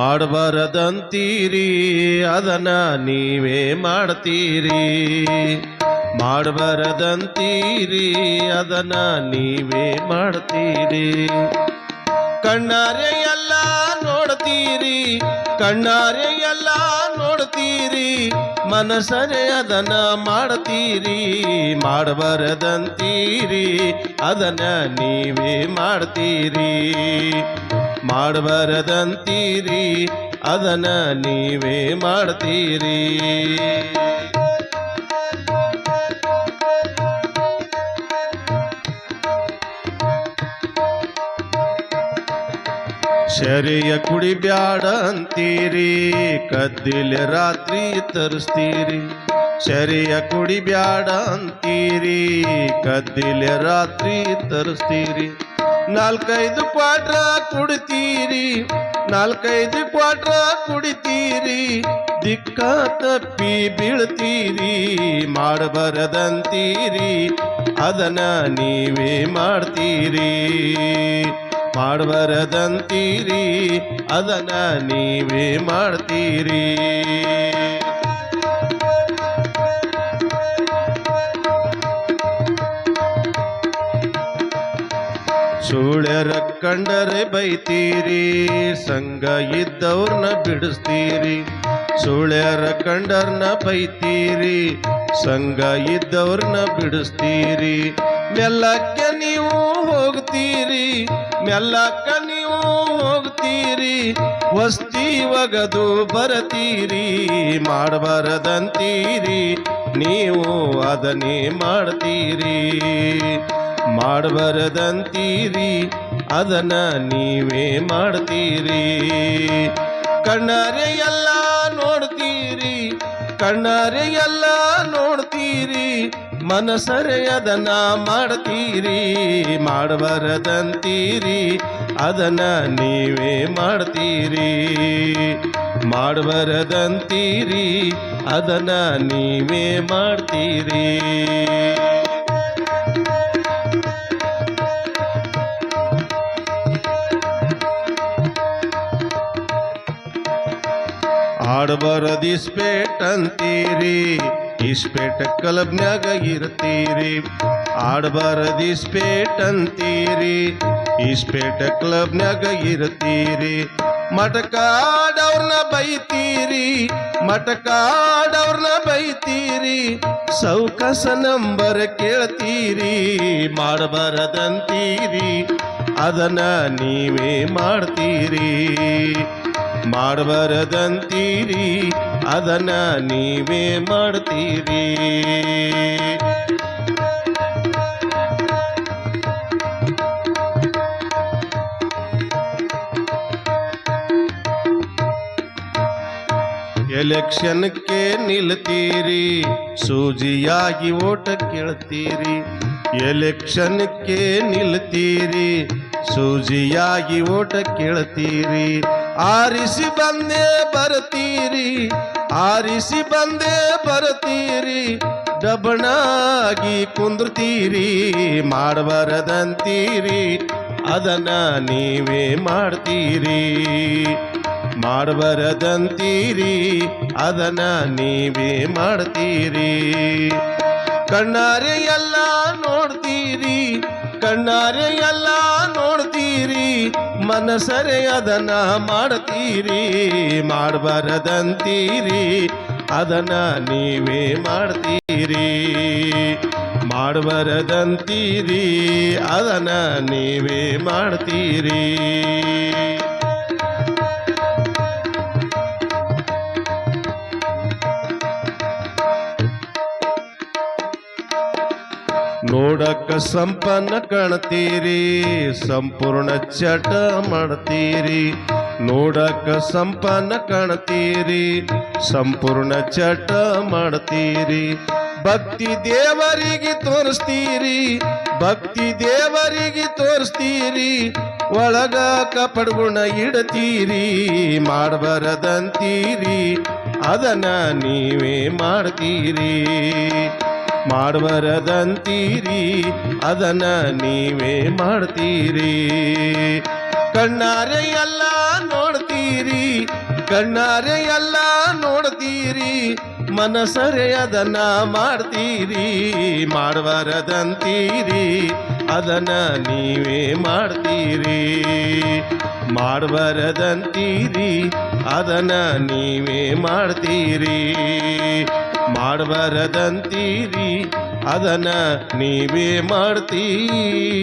ಮಾಡಬಾರದಂತೀರಿ ಅದನ್ನ ನೀವೇ ಮಾಡ್ತೀರಿ. ಮಾಡಬಾರದಂತೀರಿ ಅದನ್ನ ನೀವೇ ಮಾಡ್ತೀರಿ. ಕಣ್ಣಾರೆ ಎಲ್ಲ ನೋಡ್ತೀರಿ ಕಣ್ಣಾರೆ ಎಲ್ಲ ನೋಡ್ತೀರಿ ಮನಸರೆ ಅದನ್ನ ಮಾಡ್ತೀರಿ ಮಾಡಬಾರದಂತೀರಿ ಅದನ್ನ ನೀವೇ ಮಾಡ್ತೀರಿ. ಮಾಡಬಾರದಂತೀರಿ ಅದನ್ನ ನೀವೇ ಮಾಡ್ತೀರಿ. ಶರಿಯ ಕುಡಿಬ್ಯಾಡ ಅಂತೀರಿ, ಕದ್ದಿಲೆ ರಾತ್ರಿ ತರಿಸ್ತೀರಿ. ಶರಿಯ ಕುಡಿಬ್ಯಾಡ ಅಂತೀರಿ, ಕದ್ದಿಲೆ ರಾತ್ರಿ ತರಿಸ್ತೀರಿ. ನಾಲ್ಕೈದು ಕ್ವಾಟ್ರ ಕುಡಿತೀರಿ, ನಾಲ್ಕೈದು ಕ್ವಾಟ್ರ ಕುಡಿತೀರಿ. ದಿಕ್ಕ ತಪ್ಪಿ ಬೀಳ್ತೀರಿ, ಮಾಡಬಾರದಂತೀರಿ, ಅದನ್ನ ನೀವೇ ಮಾಡ್ತೀರಿ. ಮಾಡಬಾರದಂತೀರಿ, ಅದನ್ನ ನೀವೇ ಮಾಡ್ತೀರಿ. ಸುಳ್ಯರ ಕಂಡರೆ ಬೈತೀರಿ, ಸಂಘ ಇದ್ದವ್ರನ್ನ ಬಿಡಿಸ್ತೀರಿ. ಸುಳ್ಯರ ಕಂಡರ್ನ ಬೈತೀರಿ, ಸಂಘ ಇದ್ದವ್ರನ್ನ ಬಿಡಿಸ್ತೀರಿ. ಮೆಲ್ಲಕ್ಕೆ ನೀವು ಹೋಗ್ತೀರಿ ಮೆಲ್ಲಕ್ಕ ನೀವು ಹೋಗ್ತೀರಿ, ವಸ್ತಿ ಒಗದು ಬರತೀರಿ, ಮಾಡಬಾರದಂತೀರಿ, ನೀವು ಅದನ್ನೇ ಮಾಡ್ತೀರಿ. ಮಾಡಬಾರದಂತೀರಿ, ಅದನ್ನ ನೀವೇ ಮಾಡ್ತೀರಿ. ಕಣ್ಣರೆ ಎಲ್ಲ ನೋಡ್ತೀರಿ, ಕಣ್ಣರೆ ಎಲ್ಲ ನೋಡ್ತೀರಿ ಮನಸರೆ ಅದನ್ನ ಮಾಡ್ತೀರಿ ಮಾಡಬಾರದಂತೀರಿ ಅದನ್ನ ನೀವೇ ಮಾಡ್ತೀರಿ. ಮಾಡಬಾರದಂತೀರಿ ಅದನ್ನ ನೀವೇ ಮಾಡ್ತೀರಿ. ಆಡಬಾರದು ಇಸ್ಪೇಟ್ ಕಲಬ್ನ್ಯಾಗ ಇರ್ತೀರಿ ಆಡಬಾರದು ಇಸ್ಪೇಟ್ ಅಂತೀರಿ ಇಸ್ಪೇಟ ಕ್ಲಬ್ನ್ಯಾಗ ಇರ್ತೀರಿ ಮಟಕಾಡವ್ರನ್ನ ಬೈತೀರಿ ಮಟಕಾಡವ್ರನ್ನ ಬೈತೀರಿ ಸೌಕಸ ನಂಬರ್ ಕೇಳ್ತೀರಿ, ಮಾಡಬಾರದಂತೀರಿ, ಅದನ್ನ ನೀವೇ ಮಾಡ್ತೀರಿ, ಮಾಡಬಾರದಂತೀರಿ. ಅದನ್ನ ನೀವೇ ಮಾಡ್ತೀರಿ. ಎಲೆಕ್ಷನ್ಗೆ ನಿಲ್ತೀರಿ ಸೂಜಿಯಾಗಿ ಓಟ ಕೇಳ್ತೀರಿ. ಎಲೆಕ್ಷನ್ಗೆ ನಿಲ್ತೀರಿ ಸೂಜಿಯಾಗಿ ಓಟ ಕೇಳ್ತೀರಿ. ಆರಿಸಿ ಬಂದೇ ಬರ್ತೀರಿ, ಆರಿಸಿ ಬಂದೇ ಬರ್ತೀರಿ, ಡಬಣಾಗಿ ಕುಂದ್ರತೀರಿ, ಮಾಡಬಾರದಂತೀರಿ, ಅದನ್ನ ನೀವೇ ಮಾಡ್ತೀರಿ. ಮಾಡಬಾರದಂತೀರಿ, ಅದನ್ನ ನೀವೇ ಮಾಡ್ತೀರಿ. ಕಣ್ಣಾರೆ ಎಲ್ಲ ನೋಡ್ತೀರಿ, ಕಣ್ಣಾರೆ ಎಲ್ಲ ಮನಸರೆ ಅದನ್ನ ಮಾಡ್ತೀರಿ ಮಾಡಬಾರದಂತೀರಿ ಅದನ್ನ ನೀವೇ ಮಾಡ್ತೀರಿ. ಮಾಡಬಾರದಂತೀರಿ ಅದನ್ನ ನೀವೇ ಮಾಡ್ತೀರಿ. ನೋಡಕ್ಕ ಸಂಪನ್ನ ಕಾಣ್ತೀರಿ, ಸಂಪೂರ್ಣ ಚಟ ಮಾಡ್ತೀರಿ. ನೋಡಕ್ಕ ಸಂಪನ್ನ ಕಾಣ್ತೀರಿ, ಸಂಪೂರ್ಣ ಚಟ ಮಾಡ್ತೀರಿ. ಭಕ್ತಿ ದೇವರಿಗೆ ತೋರಿಸ್ತೀರಿ, ಭಕ್ತಿ ದೇವರಿಗೆ ತೋರಿಸ್ತೀರಿ. ಒಳಗ ಕಪಡ್ಗುಣ ಇಡತೀರಿ, ಮಾಡಬಾರದಂತೀರಿ. ಅದನ್ನ ನೀವೇ ಮಾಡ್ತೀರಿ. ಮಾಡಬಾರದಂತೀರಿ ಅದನ್ನ ನೀವೇ ಮಾಡ್ತೀರಿ. ಕಣ್ಣಾರೆ ಎಲ್ಲ ನೋಡ್ತೀರಿ ಕಣ್ಣಾರೆ ಎಲ್ಲ ನೋಡ್ತೀರಿ. ಮನಸರೆ ಮಾಡ್ತೀರಿ ಮಾಡಬಾರದಂತೀರಿ ಅದನ್ನ ನೀವೇ ಮಾಡ್ತೀರಿ. ಮಾಡಬಾರದಂತೀರಿ ಅದನ್ನ ನೀವೇ ಮಾಡ್ತೀರಿ. ಮಾಡಬಾರದಂತೀರಿ ಅದನ್ನ ನೀವೇ ಮಾಡ್ತೀರಿ.